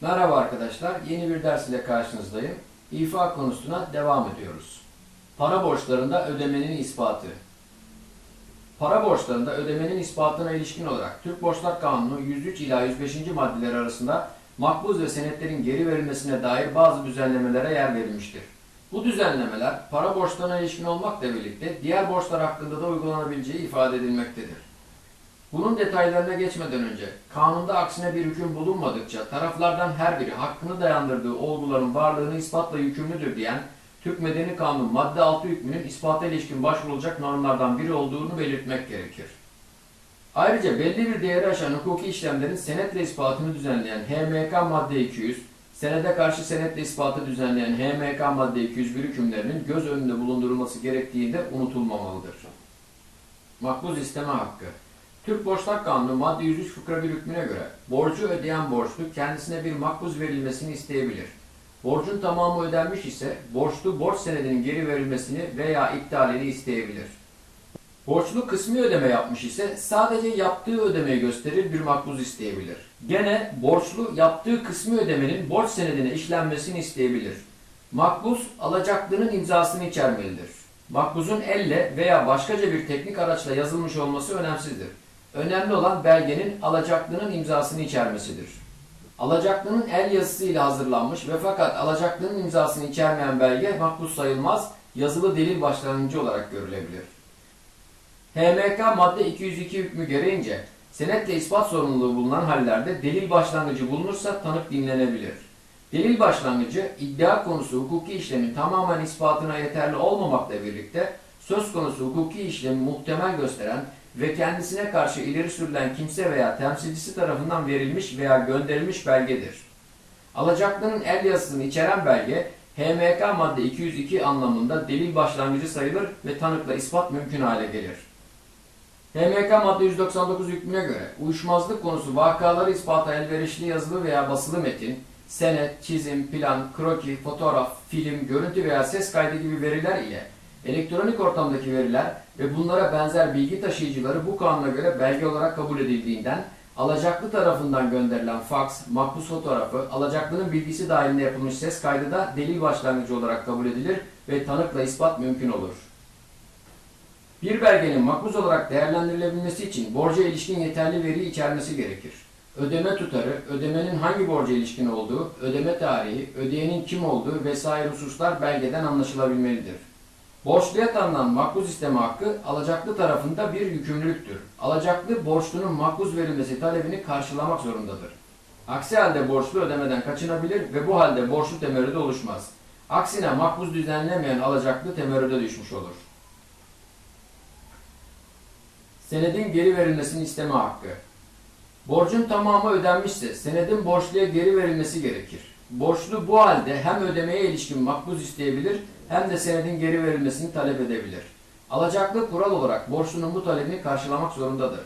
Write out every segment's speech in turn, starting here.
Merhaba arkadaşlar, yeni bir ders ile karşınızdayım. İfa konusuna devam ediyoruz. Para borçlarında ödemenin ispatı. Para borçlarında ödemenin ispatına ilişkin olarak Türk Borçlar Kanunu 103 ila 105. maddeler arasında makbuz ve senetlerin geri verilmesine dair bazı düzenlemelere yer verilmiştir. Bu düzenlemeler para borçlarına ilişkin olmakla birlikte diğer borçlar hakkında da uygulanabileceği ifade edilmektedir. Bunun detaylarına geçmeden önce kanunda aksine bir hüküm bulunmadıkça taraflardan her biri hakkını dayandırdığı olguların varlığını ispatla yükümlüdür diyen Türk Medeni Kanunu madde 6 hükmünün ispata ilişkin başvurulacak normlardan biri olduğunu belirtmek gerekir. Ayrıca belli bir değeri aşan hukuki işlemlerin senetle ispatını düzenleyen HMK madde 200, senede karşı senetle ispatı düzenleyen HMK madde 201 hükümlerinin göz önünde bulundurulması gerektiği de unutulmamalıdır. Makbuz isteme hakkı Türk Borçlar Kanunu madde 103 fıkra 1 hükmüne göre borcu ödeyen borçlu kendisine bir makbuz verilmesini isteyebilir. Borcun tamamı ödenmiş ise borçlu borç senedinin geri verilmesini veya iptalini isteyebilir. Borçlu kısmi ödeme yapmış ise sadece yaptığı ödemeyi gösterir bir makbuz isteyebilir. Gene borçlu yaptığı kısmi ödemenin borç senedine işlenmesini isteyebilir. Makbuz alacaklının imzasını içermelidir. Makbuzun elle veya başkaca bir teknik araçla yazılmış olması önemsizdir. Önemli olan belgenin alacaklının imzasını içermesidir. Alacaklının el yazısıyla hazırlanmış ve fakat alacaklının imzasını içermeyen belge makbuz sayılmaz, yazılı delil başlangıcı olarak görülebilir. HMK madde 202 hükmü gereğince senetle ispat sorumluluğu bulunan hallerde delil başlangıcı bulunursa tanık dinlenebilir. Delil başlangıcı iddia konusu hukuki işlemin tamamen ispatına yeterli olmamakla birlikte söz konusu hukuki işlemi muhtemel gösteren ve kendisine karşı ileri sürülen kimse veya temsilcisi tarafından verilmiş veya gönderilmiş belgedir. Alacaklının el yazısını içeren belge HMK madde 202 anlamında delil başlangıcı sayılır ve tanıkla ispat mümkün hale gelir. HMK madde 199 hükmüne göre uyuşmazlık konusu vakaları ispata elverişli yazılı veya basılı metin, senet, çizim, plan, kroki, fotoğraf, film, görüntü veya ses kaydı gibi veriler ile elektronik ortamdaki veriler ve bunlara benzer bilgi taşıyıcıları bu kanuna göre belge olarak kabul edildiğinden alacaklı tarafından gönderilen faks, makbuz fotoğrafı, alacaklının bilgisi dahilinde yapılmış ses kaydı da delil başlangıcı olarak kabul edilir ve tanıkla ispat mümkün olur. Bir belgenin makbuz olarak değerlendirilebilmesi için borca ilişkin yeterli veriyi içermesi gerekir. Ödeme tutarı, ödemenin hangi borca ilişkin olduğu, ödeme tarihi, ödeyenin kim olduğu vesaire hususlar belgeden anlaşılabilmelidir. Borçluya tanınan makbuz isteme hakkı alacaklı tarafında bir yükümlülüktür. Alacaklı borçlunun makbuz verilmesi talebini karşılamak zorundadır. Aksi halde borçlu ödemeden kaçınabilir ve bu halde borçlu temerrüde oluşmaz. Aksine makbuz düzenlemeyen alacaklı temerrüde düşmüş olur. Senedin geri verilmesini isteme hakkı. Borcun tamamı ödenmişse senedin borçluya geri verilmesi gerekir. Borçlu bu halde hem ödemeye ilişkin makbuz isteyebilir hem de senedin geri verilmesini talep edebilir. Alacaklı kural olarak borçlunun bu talebini karşılamak zorundadır.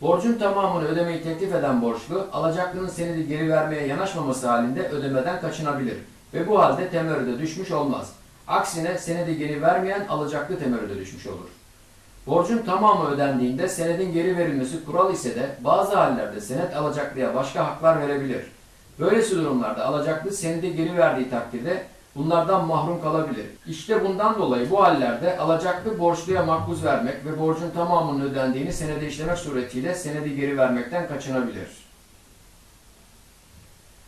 Borcun tamamını ödemeyi teklif eden borçlu, alacaklının senedi geri vermeye yanaşmaması halinde ödemeden kaçınabilir ve bu halde temerrüde düşmüş olmaz. Aksine senedi geri vermeyen alacaklı temerrüde düşmüş olur. Borcun tamamı ödendiğinde senedin geri verilmesi kural ise de bazı hallerde senet alacaklıya başka haklar verebilir. Böylesi durumlarda alacaklı senedi geri verdiği takdirde bunlardan mahrum kalabilir. İşte bundan dolayı bu hallerde alacaklı borçluya makbuz vermek ve borcun tamamının ödendiğini senede işlemek suretiyle senedi geri vermekten kaçınabilir.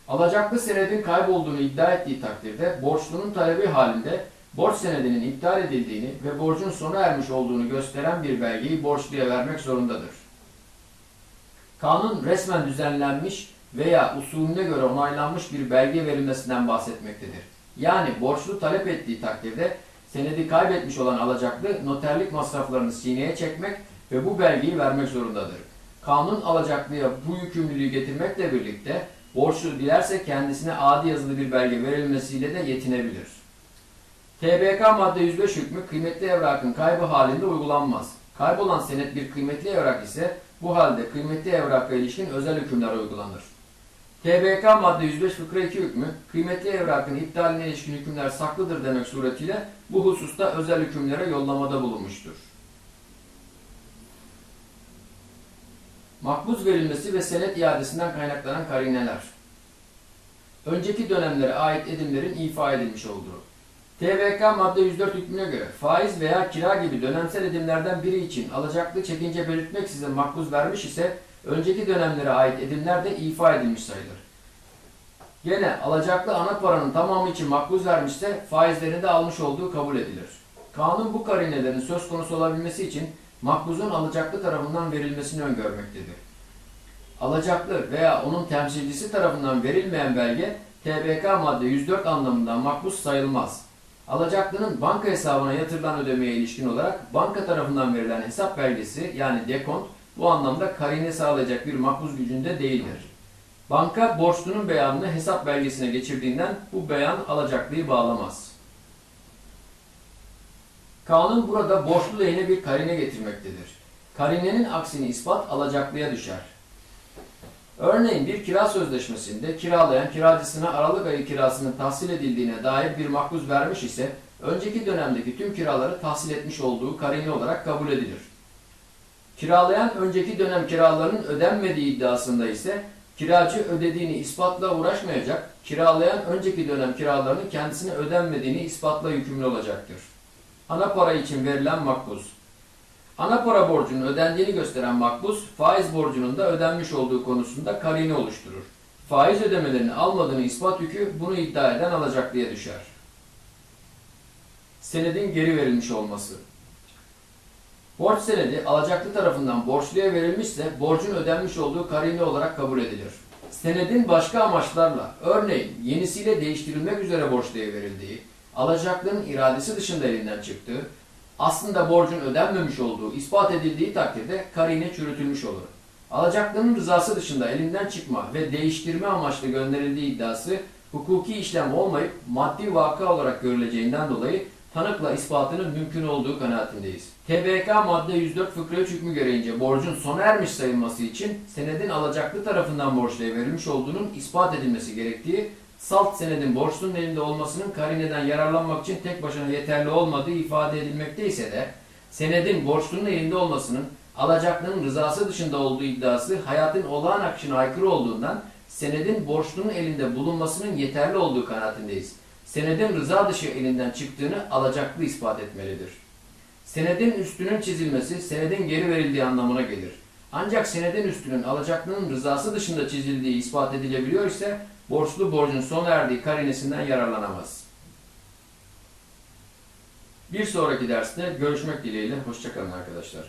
Alacaklı senedin kaybolduğunu iddia ettiği takdirde borçlunun talebi halinde borç senedinin iptal edildiğini ve borcun sona ermiş olduğunu gösteren bir belgeyi borçluya vermek zorundadır. Kanun resmen düzenlenmiş veya usulüne göre onaylanmış bir belge verilmesinden bahsetmektedir. Yani borçlu talep ettiği takdirde senedi kaybetmiş olan alacaklı noterlik masraflarını sineye çekmek ve bu belgeyi vermek zorundadır. Kanun alacaklıya bu yükümlülüğü getirmekle birlikte borçlu dilerse kendisine adi yazılı bir belge verilmesiyle de yetinebilir. TBK madde 105 hükmü kıymetli evrakın kaybı halinde uygulanmaz. Kaybolan senet bir kıymetli evrak ise bu halde kıymetli evraka ilişkin özel hükümler uygulanır. TBK madde 105 fıkra 2 hükmü kıymetli evrakın iptaline ilişkin hükümler saklıdır demek suretiyle bu hususta özel hükümlere yollamada bulunmuştur. Makbuz verilmesi ve senet iadesinden kaynaklanan karineler. önceki dönemlere ait edimlerin ifa edilmiş olduğu. TVK madde 104 hükmüne göre faiz veya kira gibi dönemsel edimlerden biri için alacaklı çekince belirtmeksizin makbuz vermiş ise önceki dönemlere ait edimler de ifa edilmiş sayılır. Gene alacaklı ana paranın tamamı için makbuz vermişse faizlerini de almış olduğu kabul edilir. Kanun bu karinelerin söz konusu olabilmesi için makbuzun alacaklı tarafından verilmesini öngörmektedir. Alacaklı veya onun temsilcisi tarafından verilmeyen belge TBK madde 104 anlamında makbuz sayılmaz. Alacaklının banka hesabına yatırılan ödemeye ilişkin olarak banka tarafından verilen hesap belgesi yani dekont bu anlamda karine sağlayacak bir makbuz gücünde değildir. Banka borçlunun beyanını hesap belgesine geçirdiğinden bu beyan alacaklıyı bağlamaz. Kanun burada borçlu lehine bir karine getirmektedir. Karinenin aksini ispat alacaklıya düşer. Örneğin bir kira sözleşmesinde kiralayan kiracısına Aralık ayı kirasının tahsil edildiğine dair bir makbuz vermiş ise önceki dönemdeki tüm kiraları tahsil etmiş olduğu karine olarak kabul edilir. Kiralayan önceki dönem kiralarının ödenmediği iddiasında ise kiracı ödediğini ispatla uğraşmayacak, kiralayan önceki dönem kiralarının kendisine ödenmediğini ispatla yükümlü olacaktır. Ana para için verilen makbuz. Ana para borcunun ödendiğini gösteren makbuz, faiz borcunun da ödenmiş olduğu konusunda karine oluşturur. Faiz ödemelerini almadığını ispat yükü bunu iddia eden alacaklıya düşer. Senedin geri verilmiş olması. Borç senedi alacaklı tarafından borçluya verilmişse borcun ödenmiş olduğu karine olarak kabul edilir. Senedin başka amaçlarla, örneğin yenisiyle değiştirilmek üzere borçluya verildiği, alacaklının iradesi dışında elinden çıktığı, aslında borcun ödenmemiş olduğu ispat edildiği takdirde karine çürütülmüş olur. Alacaklının rızası dışında elinden çıkma ve değiştirme amaçlı gönderildiği iddiası hukuki işlem olmayıp maddi vaka olarak görüleceğinden dolayı tanıkla ispatının mümkün olduğu kanaatindeyiz. TBK madde 104 fıkra 3 hükmü gereğince borcun sona ermiş sayılması için senedin alacaklı tarafından borçluya verilmiş olduğunun ispat edilmesi gerektiği salt senedin borçlunun elinde olmasının karineden yararlanmak için tek başına yeterli olmadığı ifade edilmekte ise de senedin borçlunun elinde olmasının alacaklının rızası dışında olduğu iddiası hayatın olağan akışına aykırı olduğundan senedin borçlunun elinde bulunmasının yeterli olduğu kanaatindeyiz. Senedin rıza dışı elinden çıktığını alacaklı ispat etmelidir. Senedin üstünün çizilmesi senedin geri verildiği anlamına gelir. Ancak senedin üstünün alacaklının rızası dışında çizildiği ispat edilebiliyor ise borçlu borcun sona erdiği karinesinden yararlanamaz. Bir sonraki derste görüşmek dileğiyle. Hoşçakalın arkadaşlar.